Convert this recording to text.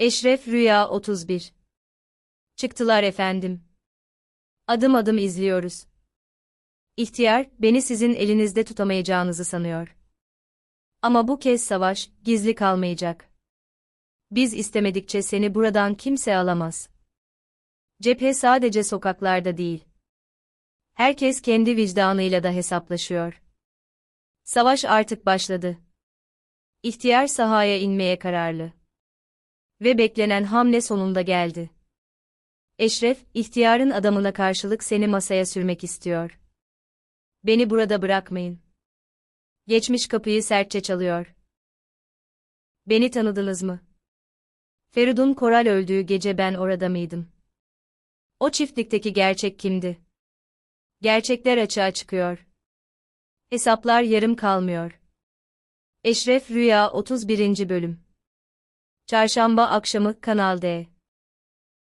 Eşref Rüya 31 Çıktılar efendim. Adım adım izliyoruz. İhtiyar, beni sizin elinizde tutamayacağınızı sanıyor. Ama bu kez savaş, gizli kalmayacak. Biz istemedikçe seni buradan kimse alamaz. Cephe sadece sokaklarda değil. Herkes kendi vicdanıyla da hesaplaşıyor. Savaş artık başladı. İhtiyar sahaya inmeye kararlı. Ve beklenen hamle sonunda geldi. Eşref, ihtiyarın adamına karşılık seni masaya sürmek istiyor. Beni burada bırakmayın. Geçmiş kapıyı sertçe çalıyor. Beni tanıdınız mı? Feridun Koral öldüğü gece ben orada mıydım? O çiftlikteki gerçek kimdi? Gerçekler açığa çıkıyor. Hesaplar yarım kalmıyor. Eşref Rüya 31. Bölüm Çarşamba akşamı Kanal D